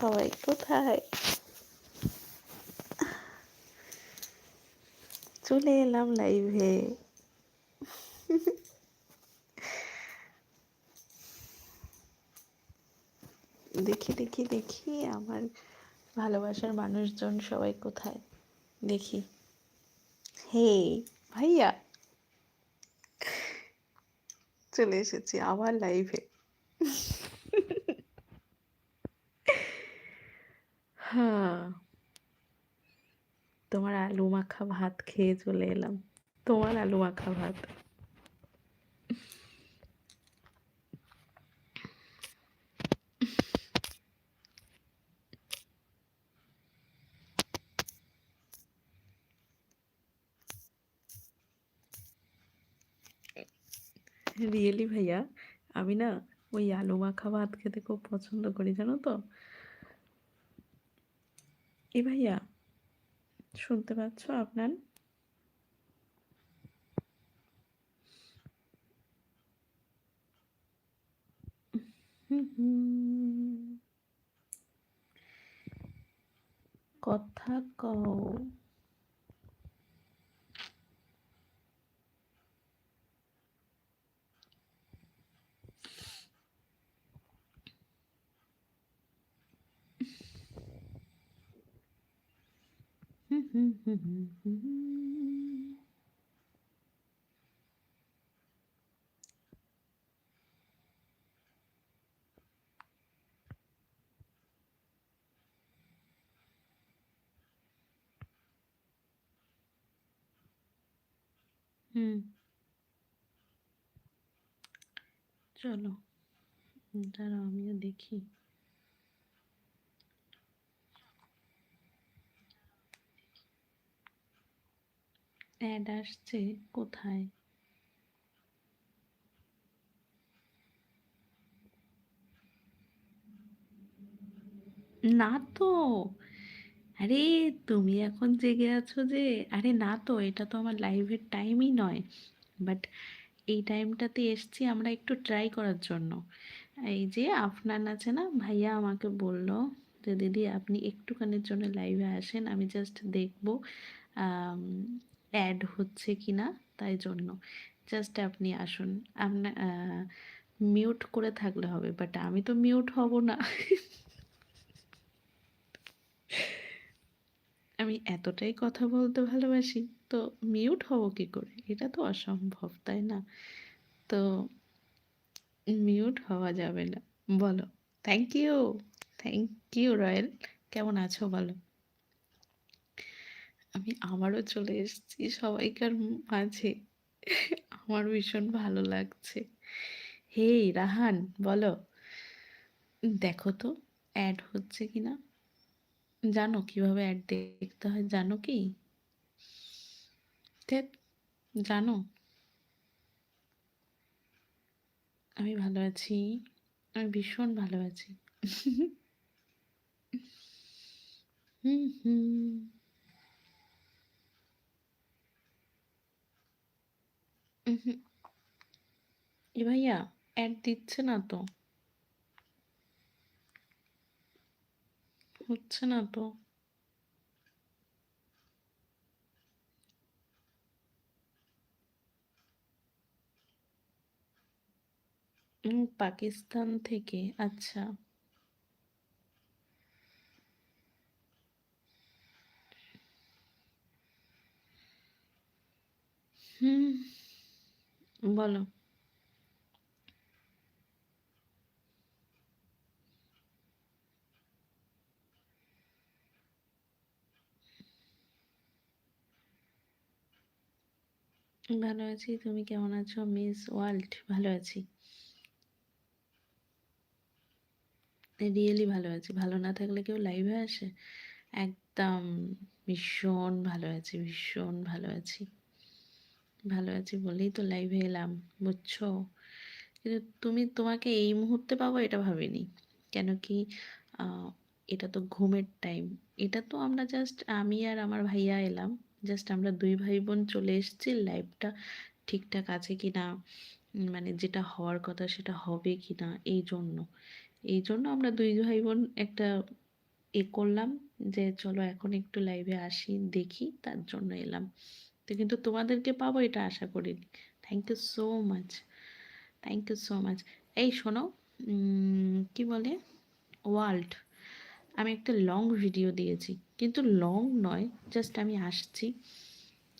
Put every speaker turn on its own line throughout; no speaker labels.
সবাই কোথায় চলে এলাম লাইভে দেখি দেখি দেখি আমার ভালোবাসার মানুষজন সবাই কোথায়? দেখি। হে ভাইয়া। চলে এসেছি আবার লাইভে হ্যাঁ। তোমার আলু মাখা ভাত খেয়ে চলে এলাম। তোমার আলু মাখা ভাত। রিয়েলি ভাইয়া, আমি না ওই আলু মাখা ভাত খেতে খুব পছন্দ করি, জানো তো? এ ভাইয়া শুনতে পাচ্ছ আপনার? কথা কও হুম চলো দাঁড়াও আমিও দেখি অ্যাড আসছে কোথায়? না তো। আরে তুমি এখন জেগে আছো যে, আরে না তো, এটা তো আমার লাইভের টাইমই নয়। বাট এই টাইমটাতে এসছি আমরা একটু ট্রাই করার জন্য। এই যে আফনান আছে না, ভাইয়া আমাকে বলল যে, দিদি, আপনি একটুখানির জন্য লাইভে আসেন, আমি জাস্ট দেখব অ্যাড হচ্ছে কি না তাই জন্য। জাস্ট আপনি আসুন আপনার মিউট করে থাকলে হবে বাট আমি তো মিউট হব না। আমি এতটাই কথা বলতে ভালোবাসি, তো মিউট হব কি করে? এটা তো অসম্ভব, তাই না? তো মিউট হওয়া যাবে না। বলো thank you thank you Royal. কেমন আছো বলো? আমি আবারও চলে এসেছি সবাইকার মাঝে। আমার ভীষণ ভালো লাগছে। হে রাহান, বলো। দেখো তো অ্যাড হচ্ছে কি না? জানো কীভাবে অ্যাড দেখতে হয়, জানো কি? জানো? আমি ভালো আছি, আমি ভীষণ ভালো আছি। হুম হুম। এ ভাইয়া অ্যাড দিচ্ছে না তো। হচ্ছে না তো। পাকিস্তান থেকে আচ্ছা হুম বলো ভালো আছি, তুমি কেমন আছো? মিস ওয়ার্ল্ড, ভালো আছি। রিয়েলি ভালো আছি। ভালো না থাকলে কেউ লাইভে আসে? একদম ভীষণ ভালো আছি, ভীষণ ভালো আছি। ভালো আছি বলেই তো লাইভে এলাম, বুঝছ? কিন্তু তুমি তোমাকে এই মুহূর্তে পাবো এটা ভাবিনি। কেন কি এটা তো ঘুমের টাইম এটা তো আমরা জাস্ট আমি আর আমার ভাইয়া এলাম। জাস্ট আমরা দুই ভাই বোন চলে এসেছি লাইভটা ঠিকঠাক আছে কি না? মানে যেটা হওয়ার কথা সেটা হবে কি না? এই জন্য। এই জন্য আমরা দুই ভাই বোন একটা এ করলাম যে, চলো এখন একটু লাইভে আসি, দেখি, তার জন্য এলাম। তো কিন্তু তোমাদেরকে পাবো এটা আশা করিনি thank you so much thank you so much এই শোনো কি বলে? ওয়ার্ল্ড আমি একটা লং ভিডিও দিয়েছি। কিন্তু লং নয় জাস্ট আমি আসছি।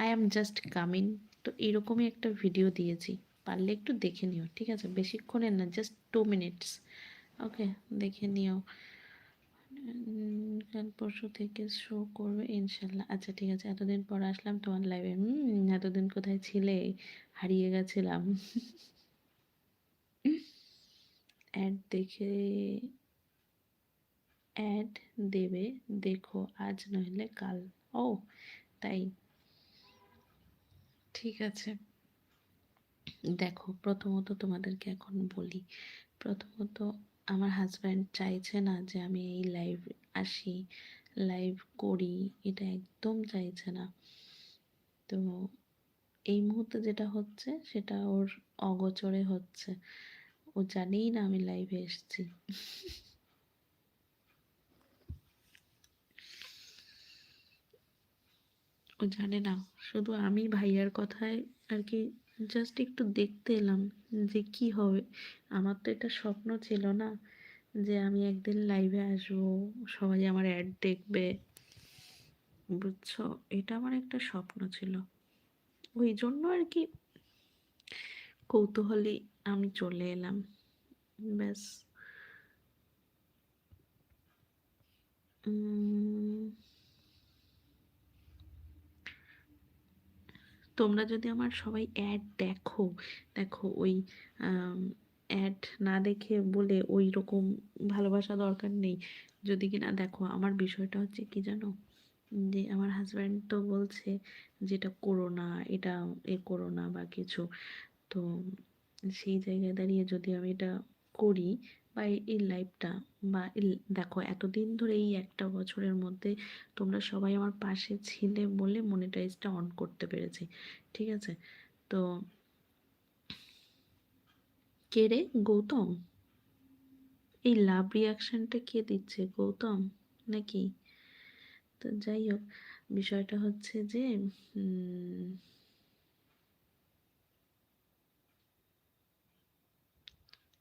আই অ্যাম জাস্ট কামিং তো এরকমই একটা ভিডিও দিয়েছি। পারলে একটু দেখে নিও, ঠিক আছে? বেশিক্ষণের না জাস্ট টু মিনিটস ওকে দেখে নিও। কাল পরশু থেকে শো করবে, ইনশাল্লাহ। আচ্ছা ঠিক আছে, এতদিন পর আসলাম তোমার লাইভে এতদিন কোথায় ছিলে? হারিয়ে গেছিলাম। অ্যাড দেখে অ্যাড দেবে, দেখো, আজ নইলে কাল। ও, তাই। ঠিক আছে। দেখো, প্রথমত তোমাদেরকে এখন বলি, প্রথমত আমার হাজব্যান্ড চাইছে না যে আমি এই লাইভ আসি লাইভ করি, এটা একদম চাইছে না। তো এই মুহূর্তে যেটা হচ্ছে, সেটা ওর অগোচরে হচ্ছে। ও জানেই না আমি লাইভে এসেছি। ও জানে না, শুধু আমি ভাইয়ার কথায় আর কি জাস্ট একটু দেখতে এলাম যে কি হবে। আমার তো এটা স্বপ্ন ছিল না যে আমি একদিন লাইভে আসব সবাই আমার অ্যাড দেখবে। বুঝছ? এটা আমার একটা স্বপ্ন ছিল। ওই জন্য আর কি কৌতূহলী আমি চলে এলাম। ব্যাস। উম, তোমরা যদি আমার সবাই অ্যাড দেখো দেখো ওই অ্যাড না দেখে বলে ওই রকম ভালোবাসা দরকার নেই। যদি কি না দেখো, আমার বিষয়টা হচ্ছে কি জানো? যে আমার হাজব্যান্ড তো বলছে যেটা করো না, এটা এ করো না বা কিছু। তো সেই জায়গায় দাঁড়িয়ে যদি আমি এটা করি বা এই- লাইফটা বা দেখো এতদিন ধরে এই একটা বছরের মধ্যে তোমরা সবাই আমার পাশে ছিলে বলে মনিটাইজটা অন করতে পেরেছি, ঠিক আছে? তো কে রে? গৌতম? এই লাভ রিয়াকশনটা কে দিচ্ছে? গৌতম? নাকি? তো যাই হোক, বিষয়টা হচ্ছে যে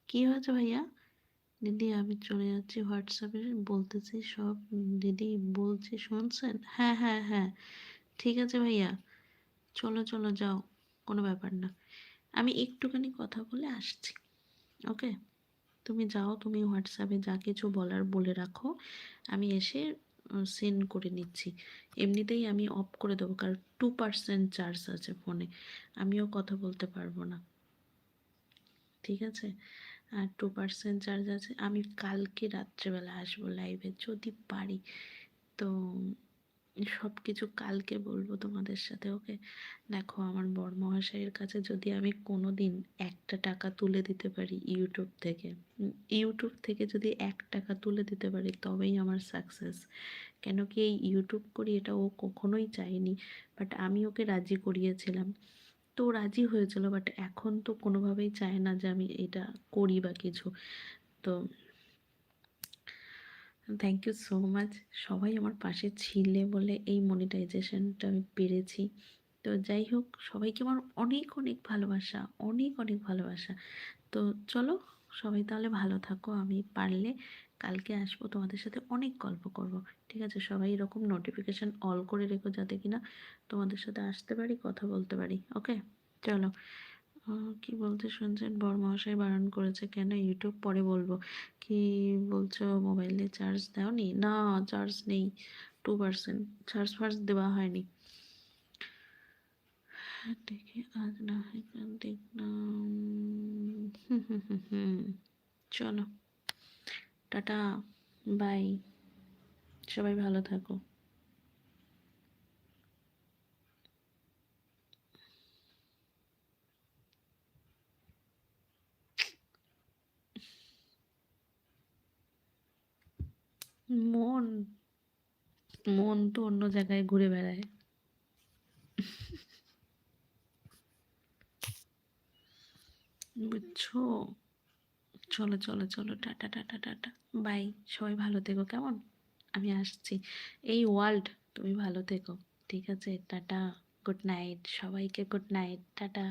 কি হয়েছে ভাইয়া? দিদি, আমি চলে যাচ্ছি হোয়াটসঅ্যাপে, বলতেছি সব, দিদি বলছি, শুনছেন? হ্যাঁ হ্যাঁ হ্যাঁ। ঠিক আছে ভাইয়া। চলো চলো, যাও, কোনো ব্যাপার না। আমি একটুখানি কথা বলে আসছি, ওকে? তুমি যাও, তুমি হোয়াটসঅ্যাপে যা কিছু বলার বলে রাখো। আমি এসে সেন্ড করে নিচ্ছি। এমনিতেই আমি অফ করে দেবো, কারণ টু পার্সেন্ট চার্জ আছে ফোনে আমিও কথা বলতে পারব না। ঠিক আছে? আর টু পার্সেন্ট চার্জ আছে। আমি কালকে রাত্রেবেলা আসব লাইভে যদি পারি। তো সব কিছু কালকে বলব তোমাদের সাথে ওকে দেখো, আমার বড় মহাশয়ের কাছে যদি আমি কোনো দিন একটা টাকা তুলে দিতে পারি ইউটিউব থেকে ইউটিউব থেকে যদি এক টাকা তুলে দিতে পারি, তবেই আমার সাকসেস কেন কি এই ইউটিউব করি এটা ও কখনোই চায়নি বাট আমি ওকে রাজি করিয়েছিলাম। তো রাজি হয়েছিল বাট এখন তো কোনোভাবেই চায় না যে আমি এটা করি বা কিছু। তো থ্যাংক ইউ সো মাচ সবাই আমার পাশে ছিলে বলে এই মনিটাইজেশনটা আমি পেরেছি। তো যাই হোক, সবাইকে আমার অনেক অনেক ভালোবাসা, অনেক অনেক ভালোবাসা। তো চলো, সবাই তাহলে ভালো থাকো, আমি পারলে কালকে আসব তোমাদের সাথে অনেক গল্প করব ঠিক আছে সবাই এরকম নোটিফিকেশান অল করে রেখো যাতে কিনা তোমাদের সাথে আসতে পারি কথা বলতে পারি ওকে চলো কি বলতে শুনছেন বড়মহাশয় বারণ করেছে কেন ইউটিউব পরে বলব কি বলছো মোবাইলে চার্জ দাওনি না চার্জ নেই টু পার্সেন্ট চার্জ ফার্জ দেওয়া হয়নি দেখে আজ না হয় দেখলাম চলো টাটা বাই। সবাই ভালো থাকো। মন মন তো অন্য জায়গায় ঘুরে বেড়ায়। বুঝছ? চলো চলো চলো, টাটা টাটা টাটা। বাই সবাই ভালো থেকো, কেমন? আমি আসছি। এই ওয়ার্ল্ড তুমি ভালো থেকো, ঠিক আছে? টাটা। গুড নাইট সবাইকে গুড নাইট টাটা।